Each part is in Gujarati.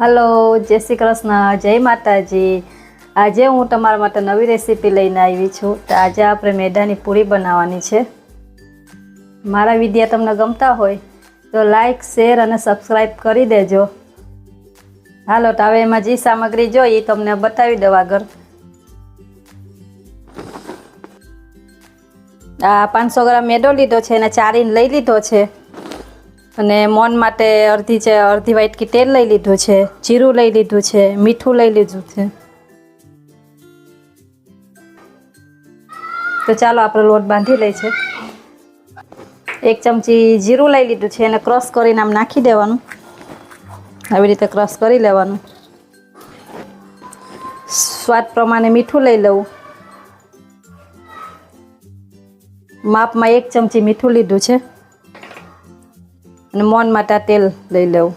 હલો, જય શ્રી કૃષ્ણ, જય માતાજી. આજે હું તમારા માટે નવી રેસીપી લઈને આવી છું. તો આજે આપણે મેદાની પૂરી બનાવવાની છે. મારા વિદ્યા તમને ગમતા હોય, તો લાઈક શેર અને સબસ્ક્રાઈબ કરી દેજો. હાલો, તો હવે એમાં જે સામગ્રી જોઈએ તમને બતાવી દઉં આગળ. આ પાંચસો ગ્રામ મેદો લીધો છે અને ચારીને લઈ લીધો છે. અને મોન માટે અડધી છે અડધી વાટકી તેલ લઈ લીધું છે, જીરું લઈ લીધું છે, મીઠું લઈ લીધું છે. તો ચાલો આપણે લોટ બાંધી લઈ છે. એક ચમચી જીરું લઈ લીધું છે, એને ક્રશ કરીને આમ નાખી દેવાનું. આવી રીતે ક્રશ કરી લેવાનું. સ્વાદ પ્રમાણે મીઠું લઈ લઉં. માપમાં એક ચમચી મીઠું લીધું છે. અને મોન માટે તેલ લઈ લેવું.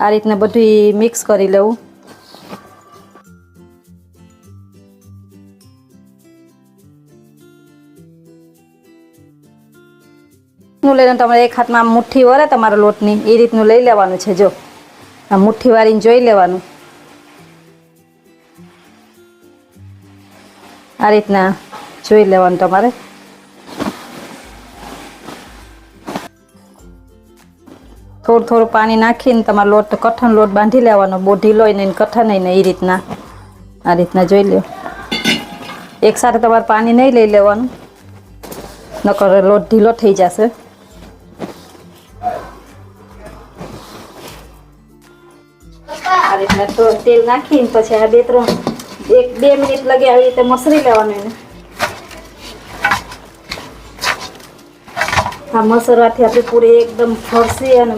આ રીતના બધું મિક્સ કરી લેવું. હું લઈને તમારે એક હાથમાં મુઠ્ઠી વળે તમારા લોટની. એ રીતનું લઈ લેવાનું છે, જો. આ મુઠ્ઠી વાળીને જોઈ લેવાનું. આ રીતના જોઈ લેવાનું તમારે. થોડું થોડું પાણી નાખીને તમારો લોટ કઠણ લોટ બાંધી લેવાનો બહુ ઢીલો નહીં કઠણ નહીં એ રીતના. આ રીતના જોઈ લો એક સાથે તમારે પાણી નહીં લઈ લેવાનું. નકર લોટ ઢીલો થઈ જશે. આ રીતના તેલ નાખીને પછી આ બે ત્રણ, એક બે મિનિટ લગે આવી રીતે મસરી લેવાનું એને. આ મસરવાથી આપણી પૂરી એકદમ ફરસી અને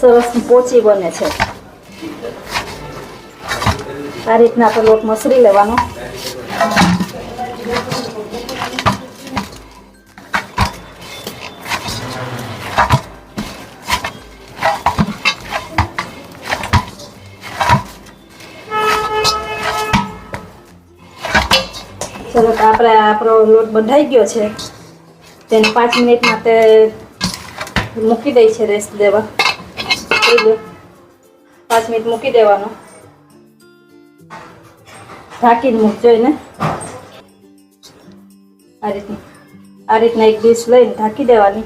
સરસ પોચી બને છે. આ રીતના આપણે લોટ મસરી લેવાનો. ચલો આપણે આપણો લોટ બંધાઈ ગયો છે. તેને પાંચ મિનિટ માટે મૂકી દઈ છે રેસ્ટ દેવા જોઈ લો પાંચ મિનિટ મૂકી દેવાનો ઢાંકીને મૂકજો એને આ રીતની આ રીતના એક ડીશ લઈને ઢાંકી દેવાની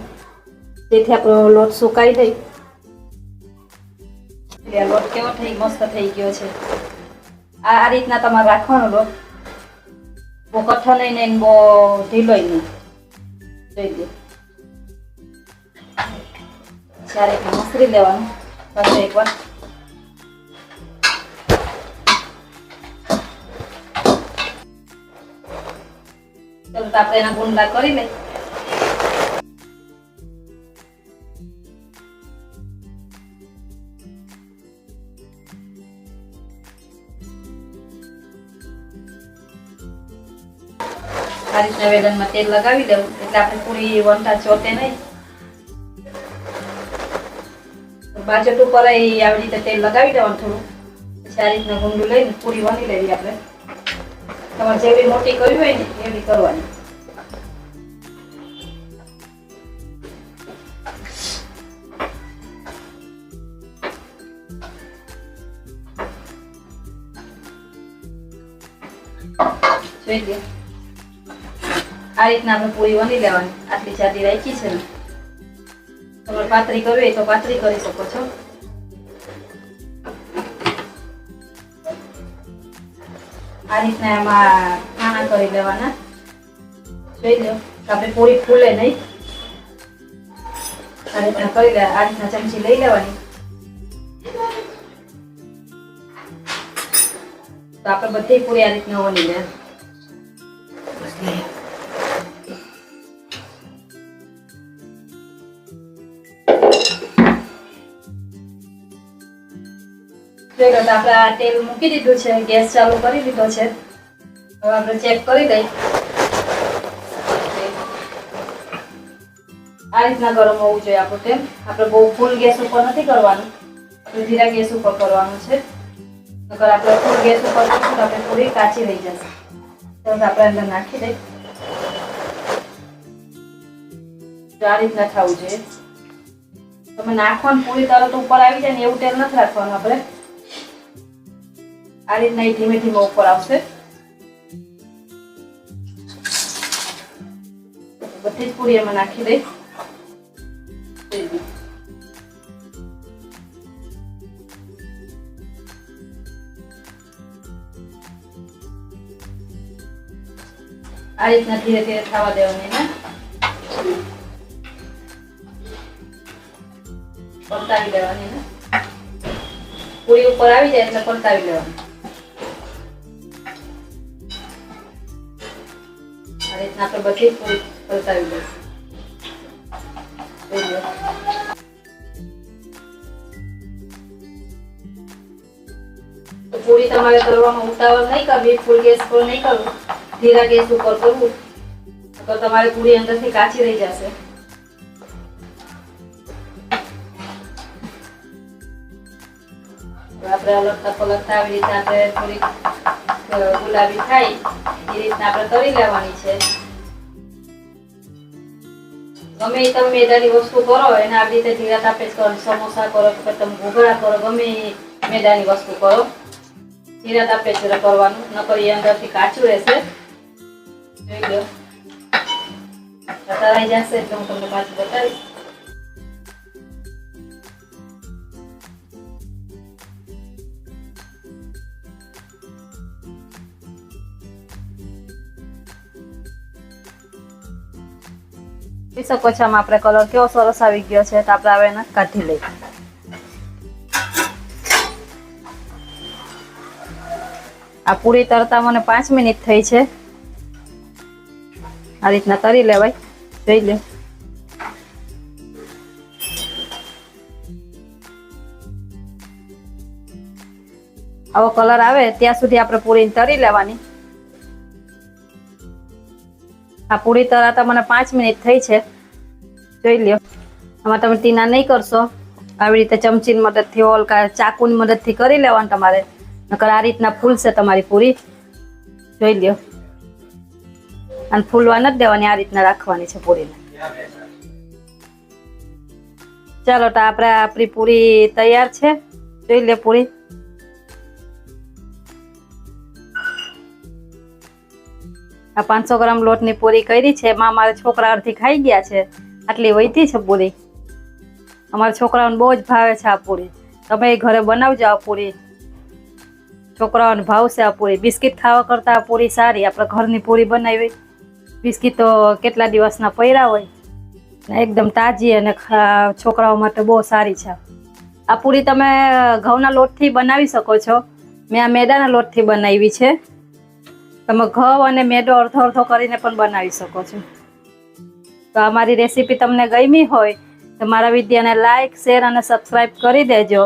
જેથી આપણો લોટ સુકાઈ જાય એટલે આ લોટ કેવો થઈ મસ્ત થઈ ગયો છે આ આ રીતના તમારે રાખવાનો લોટ બહુ કઠણ નહીં ને બહુ ઢીલો નહીં જોઈ દે ચારે મસરી લેવાનું પાછું એકવાર ચાલો આપણે એના ગુંડા કરી લઈએ. આ રીતના વેલણમાં તેલ લગાવી દઉં, એટલે આપણે પૂરી વંટા ચોટે નહીં. બાજટ ઉપર આવી રીતે તેલ લગાવી દેવાનું થોડું. પછી આ રીતના ગુંડું લઈને પૂરી વણી લેવી આપણે. તમારે જેવી મોટી કરવી હોય ને એવી કરવાની. જોઈ લો. આ રીતના આપણે પૂરી વણી લેવાની. આટલી જાડી રાખી છે ને. તમારે પાતળી કરવી હોય તો પાતળી કરી શકો છો. આ રીતના એમાં ખાણા કરી લેવાના. જોઈ લો, આપણે પૂરી ફૂલે નહીં. આ રીતના કરી લે, આ રીતના ચમચી લઈ લેવાની. તો આપણે બધી પૂરી આ રીતના વણી લે. મૂકી દીધું છે, ગેસ ચાલુ કરી દીધો છે. હવે આપણે ચેક કરી દઈ આ રીતના ગરમ હોવું જોઈએ આપણું તેલ. આપણે બહુ ફૂલ ગેસ ઉપર નથી કરવાનું. આપણે ગેસ ઉપર કરવાનું છે. નકર આપણે ફૂલ ગેસ ઉપર આપણે પૂરી કાચી રહી જશે. આપણે અંદર નાખી દઈ આ રીતના થવું જોઈએ. તમે નાખવાનું, પૂરી તરત ઉપર આવી જાય ને એવું તેલ નથી રાખવાનું આપણે. આ રીતના ધીમે ધીમે ઉપર આવશે બધી જ પૂરી એમાં નાખી દઈ આ રીતના ધીરે ધીરે થવા દેવાની ને પલટાવી દેવાની ને પૂરી ઉપર આવી જાય એટલે પલટાવી લેવાની રીતના આપણે બધી પૂરી પલટાવી દઈશું. પૂરી તમારે કરવામાં ઉતાવળ નહીં કરવી, ફૂલ ગેસ પર નહીં કરવું. ધીરા ગેસ ઉપર કરવું. તો તમારે પૂરી અંદરથી કાચી રહી જશે. આપણે અલગતા પલગતા આવી રીતે આપણે થોડીક ગુલાબી થાય. એ રીતના આપણે તળી લેવાની છે. ગમે તમે મેદાની વસ્તુ કરો, એને આવી રીતે ધીરા તાપે કરો સમોસા કરો કે તમે ઘૂઘરા કરો, ગમે મેદાની વસ્તુ કરો. ધીરા તાપે જ કરવાનું, નકર એ અંદરથી કાચું રહેશે. જોઈ લો. તરાઈ જશે એટલે હું તમને પાછું બતાવીશ. જોઈ શકો આપણે કલર કેવો સરસ આવી ગયો છે તો આપણે હવે એને કાઢી લઈએ. આ પૂરી તરતા મને પાંચ મિનિટ થઈ છે. આ રીતના તરી લેવાય. જોઈ લે. આવો કલર આવે, ત્યાં સુધી આપણે પૂરી તરી લેવાની. આ પૂરી તરાતા મને પાંચ મિનિટ થઈ છે. જોઈ લ્યો. આમાં તમે ટીના નહીં કરશો. આવી રીતે ચમચીની મદદથી કા ચાકુની મદદથી કરી લેવાનું તમારે. નકર આ રીતના ફૂલશે તમારી પૂરી. જોઈ લ્યો. અને ફૂલવા નથી દેવાની, આ રીતના રાખવાની છે પૂરીને. ચાલો તો આપણે આપણી પૂરી તૈયાર છે. જોઈ લે પૂરી. આ પાંચસો ગ્રામ લોટની પૂરી કરી છે. એમાં મારા છોકરા અડધી ખાઈ ગયા છે. આટલી વહીતી છે પૂરી. અમારા છોકરાઓને બહુ જ ભાવે છે આ પૂરી. તમે ઘરે બનાવજો આ પૂરી. છોકરાઓને ભાવશે આ પૂરી. બિસ્કિટ ખાવા કરતાં આ પૂરી સારી. આપણે ઘરની પૂરી બનાવી. બિસ્કિટ તો કેટલા દિવસના પૈરા હોય. એકદમ તાજી અને છોકરાઓ માટે બહુ સારી છે. આ પૂરી તમે ઘઉંના લોટથી બનાવી શકો છો. મેં આ મેદાના લોટથી બનાવી છે. તમે ઘઉં અને મેદો અડધો અડધો કરીને પણ બનાવી શકો છો. તો અમારી રેસીપી તમને ગમી હોય તો મારા વિડીયોને લાઈક, શેર અને સબસ્ક્રાઈબ કરી દેજો.